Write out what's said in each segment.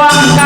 ความ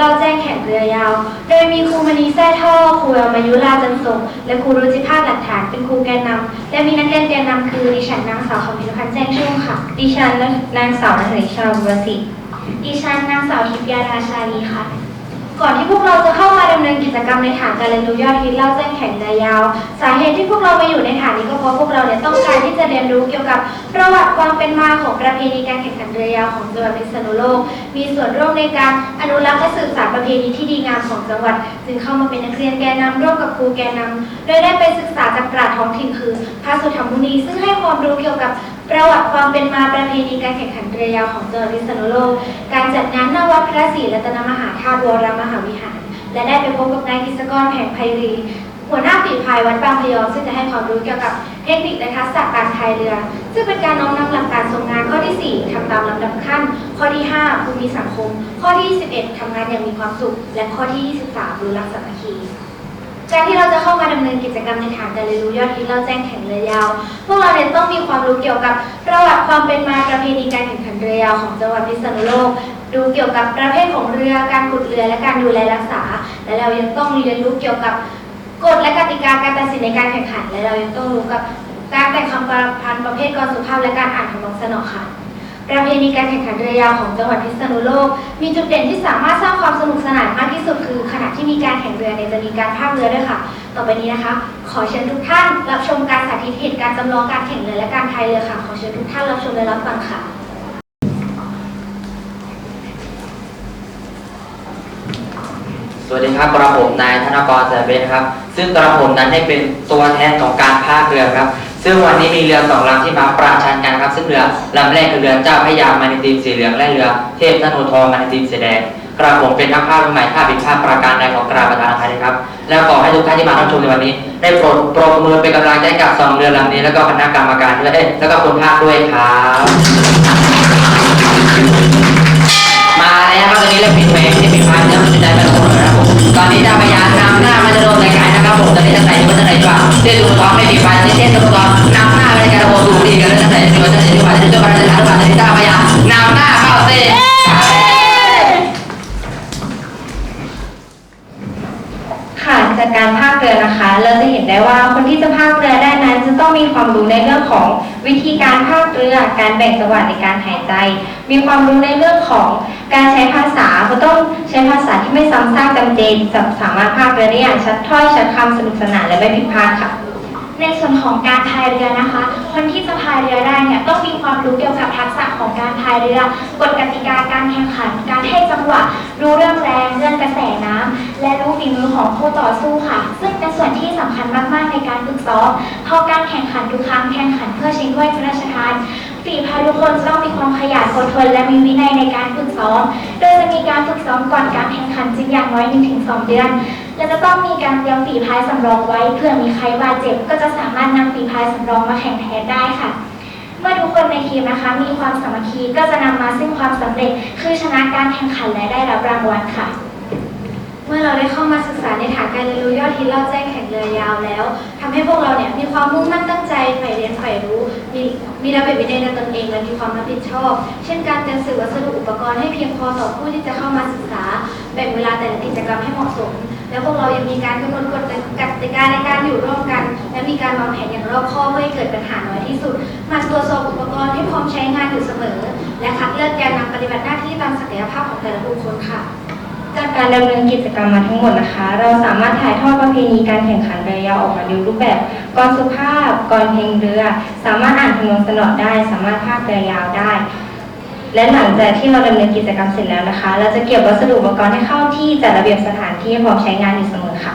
เล่าแจ้งแข่งเรือยาว โดยมีครูมณีแท้ท่อ ครูอมายุราจันทรงและครูรุจิภาหลักฐานเป็นครูแกนนำ และมีนักเรียนแกนนำคือดิฉันนางสาวคำพิพัฒนแจ้งชุ่มค่ะ ดิฉันนางสาวนริชาวสิดิฉันนางสาวทิพยาราชาลีค่ะ ก่อนที่พวกเราจะเข้ามาดำเนินกิจกรรมในฐานการเรียนรู้ยอดฮิตเล่าเส้นแข่งใจยาว สาเหตุที่พวกเราไปอยู่ในฐานนี้ก็เพราะพวกเราเนี่ยต้องการที่จะเรียนรู้เกี่ยวกับประวัติความเป็นมาของประเพณีการแข่งขันเรือยาวของจังหวัดพิษณุโลก มีส่วนร่วมในการอนุรักษ์และสืบสานประเพณีที่ดีงามของจังหวัด จึงเข้ามาเป็นนักเรียนแกนนำร่วมกับครูแกนนำโดยได้ไปศึกษาจากปราชญ์ท้องถิ่นคือพระสุธรรมมุนีซึ่งให้ความรู้เกี่ยวกับ ประวัติความเป็นมาประเพณีการแข่งขันเรือยาวของจังหวัดพิษณุโลก การจัดงานนาวัดพระศรีรัตนมหาธาตุวรมหาวิหาร และได้ไปพบกับนายกิจกรแผงไพรี หัวหน้าฝีภายวัดบางพยองซึ่งจะให้ความรู้เกี่ยวกับเทคนิคและทักษะการพายเรือ ซึ่งเป็นการน้อมนำหลักการทรงงานข้อที่ 4 ทำตามลำดับขั้น ข้อที่ 5 ภูมิสังคม ข้อที่ 11 ทำงานอย่างมีความสุข และข้อที่ 23 รู้รักสามัคคี การที่เราจะเข้ามาดำเนินกิจกรรมในฐานการเรียนรู้ยอดฮิตเราแจ้งแข่งเรือยาว พวกเราเนี่ยต้องมีความรู้เกี่ยวกับประวัติความเป็นมาประเพณีการแข่งขันเรือยาวของจังหวัดพิษณุโลก ดูเกี่ยวกับประเภทของเรือ การขุดเรือและการดูแลรักษา และเรายังต้องเรียนรู้เกี่ยวกับกฎและกติกาการตัดสินในการแข่งขัน และเรายังต้องรู้กับการแต่งคำประพันธ์ประเภทกรสุภาพและการอ่านคำนองสนอค่ะ ประเพณีการแข่งขันเรือยาวของจังหวัดพิษณุโลก มีจุดเด่นที่สามารถสร้างความสนุกสนานมากที่สุดคือขณะที่มีการแข่งเรือเนี่ยจะมีการพากเรือด้วยค่ะ ต่อไปนี้นะคะ ขอเชิญทุกท่านรับชมการสาธิตเหตุการณ์จำลองการแข่งเรือและการพายเรือค่ะ ขอเชิญทุกท่านรับชมและรับฟังค่ะสวัสดีครับกระผมนายธนกรแสเบนครับ ซึ่งกระผมนั้นได้เป็นตัวแทนของการพากเรือครับ ซึ่งวันนี้มีเรือสองลำที่มาประชันกันครับ ซึ่งเรือลำแรกคือเรือเจ้าพระยามาในทีมสีเหลืองและเรือเทพธนูทองมาในทีมสีแดงกระผมเป็นนักพากย์รุ่นใหม่ถ้าผิดพลาดประการใดของกราบประธานอภัยครับ แล้วขอให้ทุกท่านที่มารับชมในวันนี้ ได้โปรดปรบมือเป็นกำลังใจกับสองเรือลำนี้ แล้วก็คณะกรรมการด้วยแล้วก็คนพากย์ด้วยครับ นนี้เราปิดเพลงที่ปิดพายแล้วมันจะได้ไปทุกคนนะครับผมตอนนี้จะพยายามนำหน้ามาจะโดนรายการนะครับผมตอนนี้จะใส่ชุดจะไหนดีกว่าเส้นตัวท้องไม่ปิดพายเส้นตัวท้องนำหน้าไปในการโอ้ดูดีกันแล้วจะใส่ชุดจะไหนดีกว่าจะจะมาจะจะมาจะจะพยายามนำหน้าเข้าเส้นค่ะจากการพากเรือนะคะ เราจะเห็นได้ว่าคนที่จะพาก ต้องมีความรู้ในเรื่องของวิธีการพากเรือ การแบ่งจังหวะในการหายใจ มีความรู้ในเรื่องของการใช้ภาษาเขาต้องใช้ภาษาที่ไม่ซ้ำซากจำเจจะสามารถพากเรือได้อย่างชัดถ้อยชัดคำสนุกสนานและไม่ผิดพลาดค่ะในส่วนของการพายเรือนะคะ คนที่จะพายเรือได้เนี่ยต้องมีความรู้เกี่ยวกับทักษะของการพายเรือ กฎกติกาการแข่งขัน การให้จังหวะ รู้เรื่อง และรู้ฝีมือของคู่ต่อสู้ค่ะ ซึ่งเป็นส่วนที่สำคัญมาก ๆ ในการฝึกซ้อมเพราะการแข่งขันทุกครั้งแข่งขันเพื่อชิงถ้วยพระราชทานฝีพายทุกคนจะต้องมีความขยันอดทนและมีวินัยในการฝึกซ้อม โดยจะมีการฝึกซ้อมก่อนการแข่งขันจริงอย่างน้อย 1-2 เดือน และจะต้องมีการเตรียมฝีพายสำรองไว้เพื่อมีใครบาดเจ็บ ก็จะสามารถนำฝีพายสำรองมาแข่งแทนได้ค่ะเมื่อทุกคนในทีมนะคะ มีความสามัคคีก็จะนำมาซึ่งความสำเร็จ คือชนะการแข่งขันและได้รับรางวัลค่ะ มื่อเราได้เข้ามาศึกษาในฐานการเรียนรู้ยอดฮิตเล่าแจ้งแข่งเรือยาวแล้วทำให้พวกเราเนี่ยมีความมุ่งมั่นตั้งใจใฝ่เรียนใฝ่รู้ มีมีระเบียบวินัยในตนเองและมีความรับผิดชอบ เช่นการเตรียมสื่อวัสดุอุปกรณ์ให้เพียงพอต่อผู้ที่จะเข้ามาศึกษา แบ่งเวลาแต่ละกิจกรรมให้เหมาะสม แล้วพวกเรายังมีการกำหนดกฎกติกาในการอยู่ร่วมกัน และมีการวางแผนอย่างรอบคอบเพื่อให้เกิดปัญหาน้อยที่สุดมันตรวจสอบอุปกรณ์ให้พร้อมใช้งานอยู่เสมอ และคัดเลือกแกนนำปฏิบัติหน้าที่ตามศักยภาพของแต่ละบุคคลค่ะ จากการดำเนินกิจกรรมมาทั้งหมดนะคะ เราสามารถถ่ายทอดประเพณีการแข่งขันเรือยาวออกมาในรูปแบบกรสุภาพกรเพลงเรือ สามารถอ่านทำนองสนอได้ สามารถพากย์เรือยาวได้ และหลังจากที่เราดำเนินกิจกรรมเสร็จแล้วนะคะ เราจะเก็บวัสดุอุปกรณ์ให้เข้าที่จัดระเบียบสถานที่พร้อมใช้งานอยู่เสมอค่ะ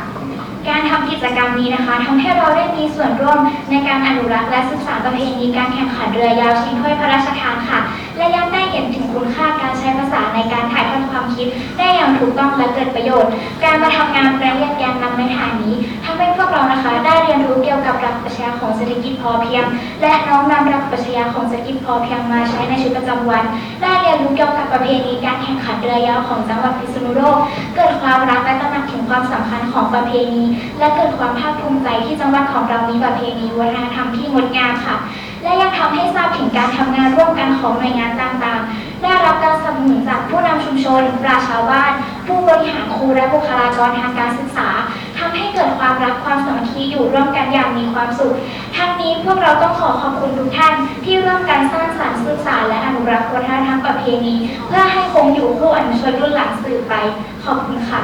การทำกิจกรรมนี้นะคะทำให้เราได้มีส่วนร่วมในการอนุรักษ์และศึกษาประเพณีการแข่งขันเรือยาวชิงถ้วยพระราชทานค่ะ และยังได้ เห็นถึงคุณค่าการใช้ภาษาในการถ่ายทอดความคิด ได้อย่างถูกต้องและเกิดประโยชน์ การมาทำงานประเรียนแกนนำในฐานนี้ทำให้พวกเรานะคะ ได้เรียนรู้เกี่ยวกับหลักปรัชญาของเศรษฐกิจพอเพียง และน้อมนำหลักปรัชญาของเศรษฐกิจพอเพียงมาใช้ในชีวิตประจำวัน ได้เรียนรู้เกี่ยวกับประเพณีการแข่งขันเรือยาวของจังหวัดพิษณุโลก เกิดความรักและตระหนักถึงความสำคัญของประเพณี และเกิดความภาคภูมิใจที่จังหวัดของเรามีประเพณีวัฒนธรรมที่งดงามค่ะ และยังทำให้ทราบถึงการทำงานร่วมกันของหน่วยงานต่างๆ ได้รับการสนับสนุนจากผู้นำ ชนปราชาวบ้าน ผู้บริหารครูและบุคลากรทางการศึกษาทำให้เกิดความรักความสามัคคีอยู่ร่วมกันอย่างมีความสุข ทั้งนี้พวกเราต้องขอขอบคุณทุกท่าน ที่ร่วมกันสร้างสรรค์ศึกษาและอนุรักษ์วัฒนธรรมประเพณี เพื่อให้คงอยู่คู่อนุชนรุ่นหลังสืบไป ขอบคุณค่ะ